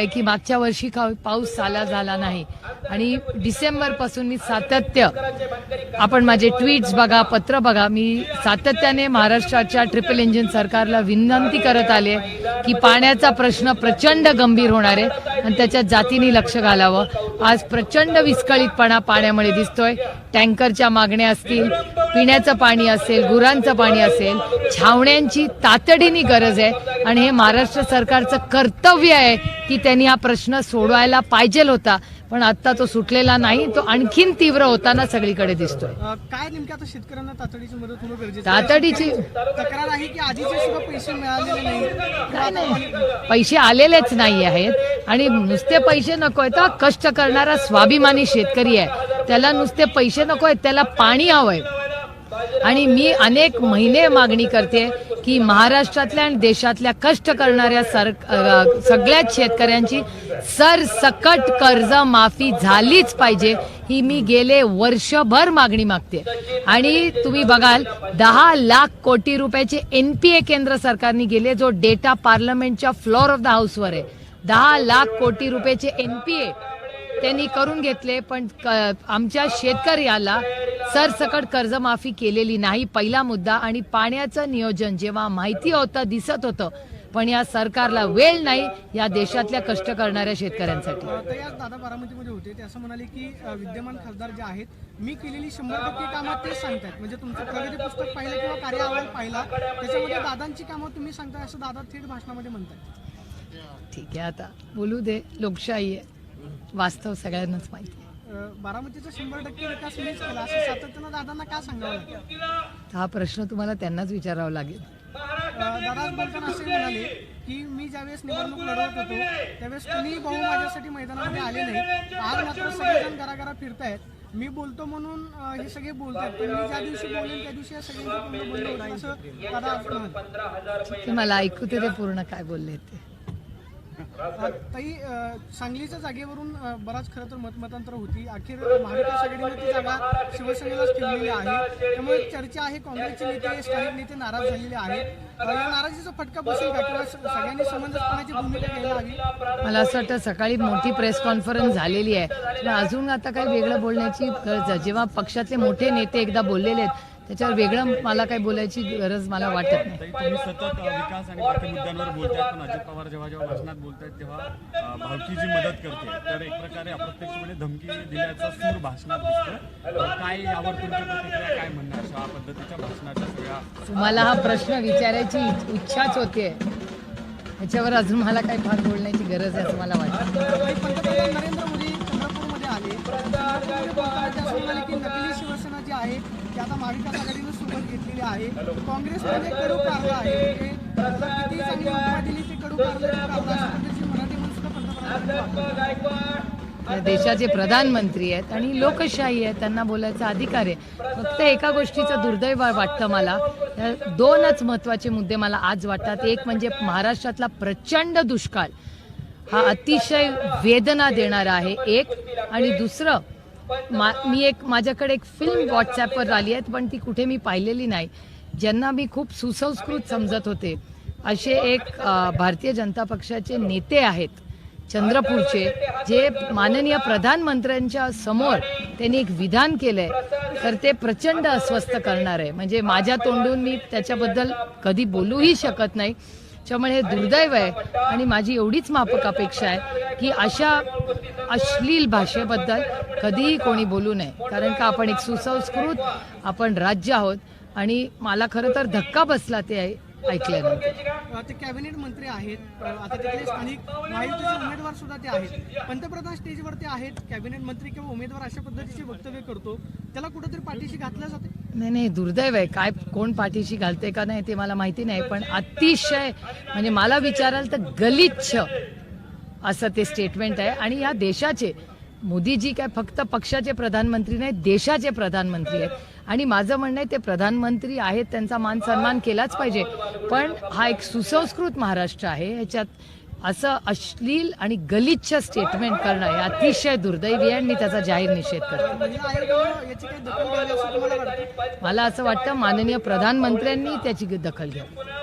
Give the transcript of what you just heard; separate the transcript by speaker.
Speaker 1: आहे की मागच्या वर्षी पाऊस साला झाला नाही. आणि डिसेंबरपासून मी सातत्य आपण माझे ट्विट्स बघा पत्र बघा. मी सातत्याने महाराष्ट्राच्या ट्रिपल इंजिन सरकारला विनंती करत आले की पाण्याचा प्रश्न प्रचंड गंभीर होणार आहे आणि त्याच्यात जातीने लक्ष घालावं. आज प्रचंड विस्कळीतपणा पाण्यामुळे दिसतोय. टँकरच्या मागण्या असतील पिण्याचं पाणी असेल गुरांचं पाणी असेल छावण्यांची तातडीने गरज आहे. आणि हे महाराष्ट्र सरकारचं कर्तव्य आहे की त्यांनी हा प्रश्न सोडवायला पाहिजे होता. पण आता तो सुटलेला नाही तो आणखीन तीव्र होताना सगळीकडे दिसतोय.
Speaker 2: काय नेमकं आता शेतकऱ्यांना तातडीची मदत होणं गरजेचं आहे?
Speaker 1: तातडीची
Speaker 2: तक्रार आहे की आधीचे सुद्धा पैसे मिळालेले नाही?
Speaker 1: काय नाही. पैसे आलेलेच नाही आहेत. आणि नुसते पैसे नको आहेत हा. कष्ट करणारा स्वाभिमानी शेतकरी आहे. त्याला नुसते पैसे नको आहेत त्याला पाणी हवंय. आणि मी अनेक महिने मागणी करते की महाराष्ट्रातल्या आणि देशातल्या कष्ट करणाऱ्या सर सगळ्याच शेतकऱ्यांची सरसकट कर्ज माफी झालीच पाहिजे ही मी गेले वर्षभर मागणी मागते. आणि तुम्ही बघाल दहा लाख कोटी रुपयाचे एनपीए केंद्र सरकारने गेले जो डेटा पार्लमेंटच्या फ्लोअर ऑफ द हाऊसवर आहे. दहा लाख कोटी रुपयाचे एनपीए त्यांनी करून घेतले पण आमच्या शेतकऱ्याला सरसकट कर्जमाफी केलेली नाही. पहिला मुद्दा आणि पाण्याचं नियोजन जेव्हा माहिती होतं दिसत होतं पण या सरकारला वेळ नाही या देशातल्या कष्ट करणाऱ्या शेतकऱ्यांसाठी.
Speaker 2: दादा बारामतीमध्ये होते ते असं म्हणाले की विद्यमान खासदार जे आहेत मी केलेली शंभर टक्के कामं तेच सांगतायत. म्हणजे तुमचं प्रगती पुस्तक पाहिलं किंवा कार्य अहवाल पाहिला त्याच्यामध्ये दादांची कामं तुम्ही सांगताय असं दादा थेट भाषणामध्ये म्हणतायत.
Speaker 1: ठीक आहे आता बोलू दे लोकशाही आहे. वास्तव सगळ्यांनाच माहिती आहे.
Speaker 2: बारामतीचा शंभर टक्के विकास मीच केला. असं सातत्यानं दादांना का सांगावं लागेल?
Speaker 1: हा प्रश्न तुम्हाला त्यांनाच विचारावा लागेल.
Speaker 2: दादा आज बोलताना असे म्हणाले की मी ज्यावेळेस निवडणूक लढवत होतो त्यावेळेस कुणीही भाऊ माझ्यासाठी मैदानामध्ये आले नाही. आज मात्र सगळेजण घराघरा फिरतायत. मी बोलतो म्हणून हे सगळे बोलतायत पण मी ज्या दिवशी बोलेन त्या दिवशी या सगळ्यांचं तोंड बंद होईल असं दादा
Speaker 1: मला ऐकू ते पूर्ण काय बोलले ते.
Speaker 2: ताई सांगलीच्या जागेवरून बराच खरं तर मतमतांतर होती. अखेर महाविकास आघाडीने ती जागा शिवसेनेलाच ठेवलेली आहे. त्यामुळे चर्चा आहे काँग्रेसचे नेते स्थानिक नेते नाराज झालेले आहेत. या नाराजीचा फटका बसेल का? किंवा सगळ्यांनी समंजसपणाची भूमिका घ्यायला हवी?
Speaker 1: मला असं वाटतं सकाळी मोठी प्रेस कॉन्फरन्स झालेली आहे. अजून आता काही वेगळं बोलण्याची गरज आहे. जेव्हा पक्षातले मोठे नेते एकदा बोललेले आहेत त्याच्यावर वेगळं मला काही बोलायची गरज मला वाटत नाही.
Speaker 3: तुम्ही सतत विकास आणि बाकी मुद्द्यांवर बोलतायत पण अजित पवार जेव्हा जेव्हा भाषणात बोलतायत तेव्हा मदत करते. तर एक प्रकारे अप्रत्यक्षपणे धमकी दिल्याचा सूर भाषणात दिसतो काय यावर तुमची प्रतिक्रिया काय म्हणणार अशा पद्धतीच्या भाषणाच्या सगळ्या?
Speaker 1: तुम्हाला हा प्रश्न विचारायची इच- इच्छाच होते याच्यावर अजून मला काही फार बोलण्याची गरज आहे असं मला वाटतं.
Speaker 2: नरेंद्र मोदी चंद्रपूरमध्ये आले. शिवसेना जी आहे आता महाविकास आघाडीनं सोबत घेतलेली आहे. काँग्रेस म्हणजे कडू कारला आहे. किती चांगली दिली ते कडू कारलं
Speaker 1: देशाचे प्रधानमंत्री आहेत आणि लोकशाही आहे. त्यांना बोलायचा अधिकार आहे. फक्त एका गोष्टीचं दुर्दैव वाटतं मला. या दोनच महत्त्वाचे मुद्दे मला आज वाटतात. एक म्हणजे महाराष्ट्रातला प्रचंड दुष्काळ. हा अतिशय वेदना देणारा आहे. एक आणि दुसरं मा मी एक माझ्याकडे एक फिल्म व्हॉट्सॲपवर आली आहे पण ती कुठे मी पाहिलेली नाही. ज्यांना मी खूप सुसंस्कृत समजत होते असे एक भारतीय जनता पक्षाचे नेते आहेत चंद्रपूरचे जे माननीय प्रधानमंत्र्यांच्या समोर त्यांनी एक विधान केलंय तर ते प्रचंड अस्वस्थ करणार. आहे म्हणजे माझ्या तोंडून मी त्याच्याबद्दल कधी बोलूही शकत नाही. त्यामुळे हे दुर्दैव आहे. आणि माझी एवढीच माफक अपेक्षा आहे की अशा अश्लील भाषेबद्दल कधीही कोणी बोलू नये. कारण का आपण एक सुसंस्कृत आपण राज्य आहोत आणि मला खरं तर धक्का बसला ते आहे ऐकल्यानंतर.
Speaker 2: ते कॅबिनेट मंत्री आहेत आता तिथले स्थानिक महायुतीचे उमेदवार सुद्धा ते आहेत. पंतप्रधान स्टेजवरती आहेत. कॅबिनेट मंत्री किंवा उमेदवार अशा पद्धतीचे वक्तव्य करतो. त्याला कुठेतरी पाठीशी घातलं जाते?
Speaker 1: नाही नाही दुर्दैव आहे. काय कोण पाठीशी घालते का नाही ते मला माहिती नाही पण अतिशय म्हणजे मला विचाराल तर गलिच्छ असं ते स्टेटमेंट आहे. आणि या देशाचे मोदीजी काय फक्त पक्षाचे प्रधानमंत्री नाही देशाचे प्रधानमंत्री आहेत. आणि माझं म्हणणं आहे ते प्रधानमंत्री आहेत त्यांचा मान सन्मान केलाच पाहिजे. पण हा एक सुसंस्कृत महाराष्ट्र आहे. ह्याच्यात असं अश्लील आणि गलिच्छ स्टेटमेंट करणं हे अतिशय दुर्दैवी आहे मी त्याचा जाहीर निषेध करतो. मला असं वाटतं माननीय प्रधानमंत्र्यांनी त्याची दखल घ्यावी.